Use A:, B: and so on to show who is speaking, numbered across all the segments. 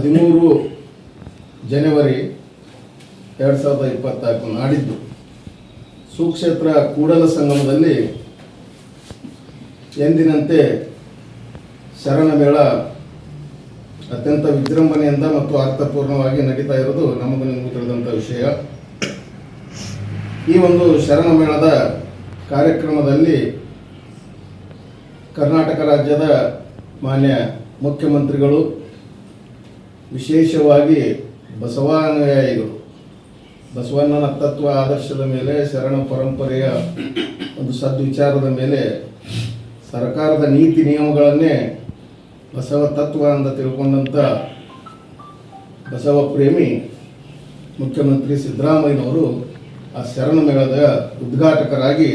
A: ಹದಿಮೂರು ಜನವರಿ ಎರಡು ಸಾವಿರದ ಇಪ್ಪತ್ನಾಲ್ಕು ನಾಡಿದ್ದು ಸುಕ್ಷೇತ್ರ ಕೂಡಲ ಸಂಗಮದಲ್ಲಿ ಎಂದಿನಂತೆ ಶರಣ ಮೇಳ ಅತ್ಯಂತ ವಿಜೃಂಭಣೆಯಿಂದ ಮತ್ತು ಅರ್ಥಪೂರ್ಣವಾಗಿ ನಡೀತಾ ಇರೋದು ನಮಗೂ ನಿಮಗೂ ತಿಳಿದಂಥ ವಿಷಯ. ಈ ಒಂದು ಶರಣ ಮೇಳದ ಕಾರ್ಯಕ್ರಮದಲ್ಲಿ ಕರ್ನಾಟಕ ರಾಜ್ಯದ ಮಾನ್ಯ ಮುಖ್ಯಮಂತ್ರಿಗಳು ವಿಶೇಷವಾಗಿ ಬಸವಾನುಯಾಯಿಗಳು ಬಸವಣ್ಣನ ತತ್ವ ಆದರ್ಶದ ಮೇಲೆ ಶರಣ ಪರಂಪರೆಯ ಒಂದು ಸದ್ವಿಚಾರದ ಮೇಲೆ ಸರ್ಕಾರದ ನೀತಿ ನಿಯಮಗಳನ್ನೇ ಬಸವ ತತ್ವ ಅಂತ ತಿಳ್ಕೊಂಡಂಥ ಬಸವ ಪ್ರೇಮಿ ಮುಖ್ಯಮಂತ್ರಿ ಸಿದ್ದರಾಮಯ್ಯನವರು ಆ ಶರಣ ಮೇಳದ ಉದ್ಘಾಟಕರಾಗಿ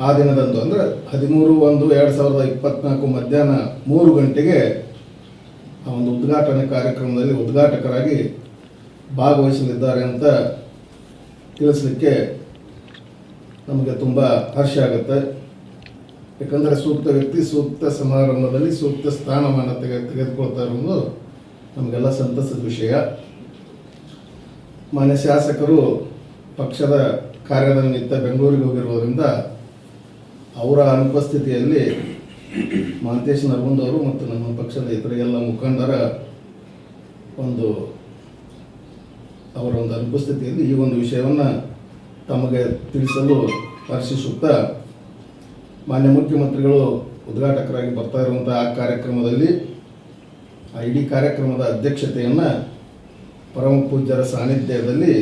A: ಆ ದಿನದಂದು, ಅಂದರೆ ಹದಿಮೂರು ಒಂದು ಎರಡು ಸಾವಿರದ ಇಪ್ಪತ್ನಾಲ್ಕು ಮಧ್ಯಾಹ್ನ ಮೂರು ಗಂಟೆಗೆ ಆ ಒಂದು ಉದ್ಘಾಟನೆ ಕಾರ್ಯಕ್ರಮದಲ್ಲಿ ಉದ್ಘಾಟಕರಾಗಿ ಭಾಗವಹಿಸಲಿದ್ದಾರೆ ಅಂತ ತಿಳಿಸಲಿಕ್ಕೆ ನಮಗೆ ತುಂಬ ಹರ್ಷ ಆಗುತ್ತೆ. ಯಾಕಂದರೆ ಸೂಕ್ತ ವ್ಯಕ್ತಿ ಸೂಕ್ತ ಸಮಾರಂಭದಲ್ಲಿ ಸೂಕ್ತ ಸ್ಥಾನಮಾನ ತೆಗೆ, ತೆಗೆದುಕೊಳ್ತಾ ಇರೋದು ನಮಗೆಲ್ಲ ಸಂತಸದ ವಿಷಯ. ಮಾನ್ಯ ಶಾಸಕರು ಪಕ್ಷದ ಕಾರ್ಯದ ನಿಮಿತ್ತ ಬೆಂಗಳೂರಿಗೆ ಹೋಗಿರುವುದರಿಂದ ಅವರ ಅನುಪಸ್ಥಿತಿಯಲ್ಲಿ ಮಹಂತೇಶ್ ನರಗುಂದ್ ಅವರು ಮತ್ತು ನಮ್ಮ ಪಕ್ಷದ ಇತರ ಎಲ್ಲ ಮುಖಂಡರ ಒಂದು ಅವರ ಒಂದು ಅನುಪಸ್ಥಿತಿಯಲ್ಲಿ ಈ ಒಂದು ವಿಷಯವನ್ನು ತಮಗೆ ತಿಳಿಸಲು ಹರ್ಷಿಸುತ್ತಾ ಮಾನ್ಯ ಮುಖ್ಯಮಂತ್ರಿಗಳು ಉದ್ಘಾಟಕರಾಗಿ ಬರ್ತಾ ಇರುವಂಥ ಆ ಕಾರ್ಯಕ್ರಮದಲ್ಲಿ ಆ ಇಡೀ ಕಾರ್ಯಕ್ರಮದ ಅಧ್ಯಕ್ಷತೆಯನ್ನು ಪರಮ ಪೂಜ್ಯರ ಸಾನ್ನಿಧ್ಯದಲ್ಲಿ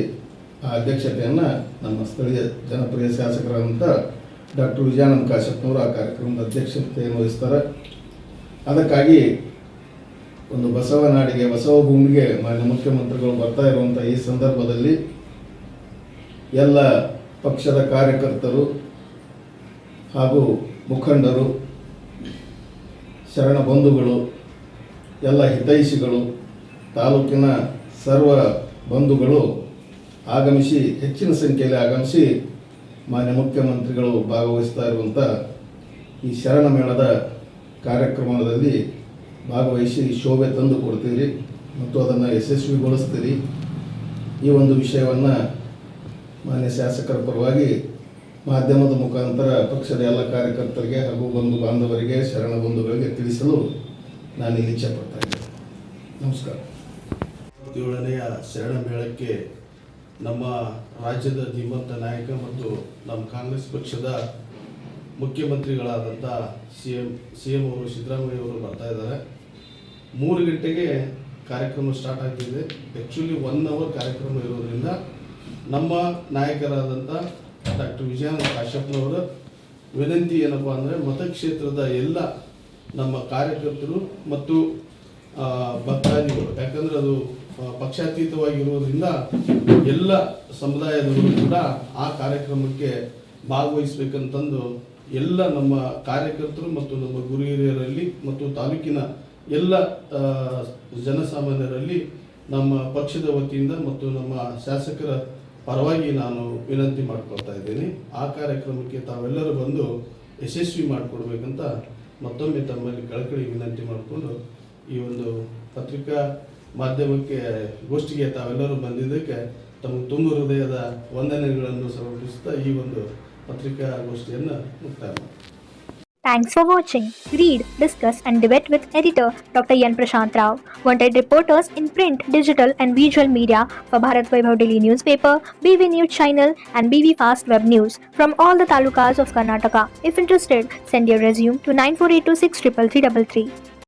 A: ಆ ಅಧ್ಯಕ್ಷತೆಯನ್ನು ನಮ್ಮ ಸ್ಥಳೀಯ ಜನಪ್ರಿಯ ಶಾಸಕರಾದಂಥ ಡಾಕ್ಟರ್ ವಿಜಯಾನಂದ ಕಾಶ್ಯಪ್ನವರು ಆ ಕಾರ್ಯಕ್ರಮದ ಅಧ್ಯಕ್ಷತೆಯನ್ನು ವಹಿಸ್ತಾರೆ. ಅದಕ್ಕಾಗಿ ಒಂದು ಬಸವನಾಡಿಗೆ ಬಸವ ಭೂಮಿಗೆ ಮಾನ್ಯ ಮುಖ್ಯಮಂತ್ರಿಗಳು ಬರ್ತಾ ಇರುವಂಥ ಈ ಸಂದರ್ಭದಲ್ಲಿ ಎಲ್ಲ ಪಕ್ಷದ ಕಾರ್ಯಕರ್ತರು ಹಾಗೂ ಮುಖಂಡರು, ಶರಣ ಬಂಧುಗಳು, ಎಲ್ಲ ಹಿತೈಷಿಗಳು, ತಾಲೂಕಿನ ಸರ್ವ ಬಂಧುಗಳು ಆಗಮಿಸಿ ಹೆಚ್ಚಿನ ಸಂಖ್ಯೆಯಲ್ಲಿ ಆಗಮಿಸಿ ಮಾನ್ಯ ಮುಖ್ಯಮಂತ್ರಿಗಳು ಭಾಗವಹಿಸ್ತಾ ಇರುವಂಥ ಈ ಶರಣ ಮೇಳದ ಕಾರ್ಯಕ್ರಮದಲ್ಲಿ ಭಾಗವಹಿಸಿ ಶೋಭೆ ತಂದು ಕೊಡ್ತೀರಿ ಮತ್ತು ಅದನ್ನು ಯಶಸ್ವಿಗೊಳಿಸ್ತೀರಿ. ಈ ಒಂದು ವಿಷಯವನ್ನು ಮಾನ್ಯ ಶಾಸಕರ ಪರವಾಗಿ ಮಾಧ್ಯಮದ ಮುಖಾಂತರ ಪಕ್ಷದ ಎಲ್ಲ ಕಾರ್ಯಕರ್ತರಿಗೆ ಹಾಗೂ ಬಂಧು ಬಾಂಧವರಿಗೆ, ಶರಣ ಬಂಧುಗಳಿಗೆ ತಿಳಿಸಲು ನಾನು ಇಚ್ಛೆ ಪಡ್ತಾ ಇದ್ದೇನೆ. ನಮಸ್ಕಾರ.
B: ಏಳನೆಯ ಶರಣ ಮೇಳಕ್ಕೆ ನಮ್ಮ ರಾಜ್ಯದ ಧೀಮಂತ ನಾಯಕ ಮತ್ತು ನಮ್ಮ ಕಾಂಗ್ರೆಸ್ ಪಕ್ಷದ ಮುಖ್ಯಮಂತ್ರಿಗಳಾದಂಥ ಸಿ ಎಂ ಸಿ ಎಂ ಅವರು ಸಿದ್ದರಾಮಯ್ಯ ಅವರು ಬರ್ತಾ ಇದ್ದಾರೆ. ಮೂರು ಗಂಟೆಗೆ ಕಾರ್ಯಕ್ರಮ ಸ್ಟಾರ್ಟ್ ಆಗ್ತಿದೆ. ಆ್ಯಕ್ಚುಲಿ ಒನ್ ಅವರ್ ಕಾರ್ಯಕ್ರಮ ಇರೋದರಿಂದ ನಮ್ಮ ನಾಯಕರಾದಂಥ ಡಾಕ್ಟರ್ ವಿಜಯಾನಂದ ಕಾಶ್ಯಪ್ನವರ ವಿನಂತಿ ಏನಪ್ಪ ಅಂದರೆ ಮತಕ್ಷೇತ್ರದ ಎಲ್ಲ ನಮ್ಮ ಕಾರ್ಯಕರ್ತರು ಮತ್ತು ಭಕ್ತಾದಿಗಳು, ಯಾಕಂದರೆ ಅದು ಪಕ್ಷಾತೀತವಾಗಿರುವುದರಿಂದ ಎಲ್ಲ ಸಮುದಾಯದವರು ಕೂಡ ಆ ಕಾರ್ಯಕ್ರಮಕ್ಕೆ ಭಾಗವಹಿಸ್ಬೇಕಂತಂದು ಎಲ್ಲ ನಮ್ಮ ಕಾರ್ಯಕರ್ತರು ಮತ್ತು ನಮ್ಮ ಗುರು ಹಿರಿಯರಲ್ಲಿ ಮತ್ತು ತಾಲೂಕಿನ ಎಲ್ಲ ಜನಸಾಮಾನ್ಯರಲ್ಲಿ ನಮ್ಮ ಪಕ್ಷದ ವತಿಯಿಂದ ಮತ್ತು ನಮ್ಮ ಶಾಸಕರ ಪರವಾಗಿ ನಾನು ವಿನಂತಿ ಮಾಡ್ಕೊಳ್ತಾ ಇದ್ದೀನಿ. ಆ ಕಾರ್ಯಕ್ರಮಕ್ಕೆ ತಾವೆಲ್ಲರೂ ಬಂದು ಯಶಸ್ವಿ ಮಾಡಿಕೊಡ್ಬೇಕಂತ ಮತ್ತೊಮ್ಮೆ ತಮ್ಮಲ್ಲಿ ಕಳಕಳಿ ವಿನಂತಿ ಮಾಡಿಕೊಂಡು ಈ ಒಂದು ಪತ್ರಿಕಾ ಮಾಧ್ಯಮಕ್ಕೆ ಗೋಷ್ಠಿಗೆ ತಾವೆಲ್ಲರೂ ಬಂದಿದ್ದಕ್ಕೆ ತಮಗೆ ತುಂಬ ಹೃದಯದ ವಂದನೆಗಳನ್ನು ಸಮರ್ಪಿಸುತ್ತಾ ಈ ಒಂದು ಪತ್ರಿಕಾ ಗೋಷ್ಠಿಯನ್ನು ಮುಕ್ತಾಯ ಮಾಡ್ತೀನಿ
C: Thanks for watching. Read, discuss, and debate with editor Dr. Yan Prashant Rao. Wanted reporters in print, digital, and visual media for Bharat Vaibhav Daily newspaper, BV News channel, and BV Fast Web News from all the talukas of Karnataka. If interested, send your resume to 9482633333.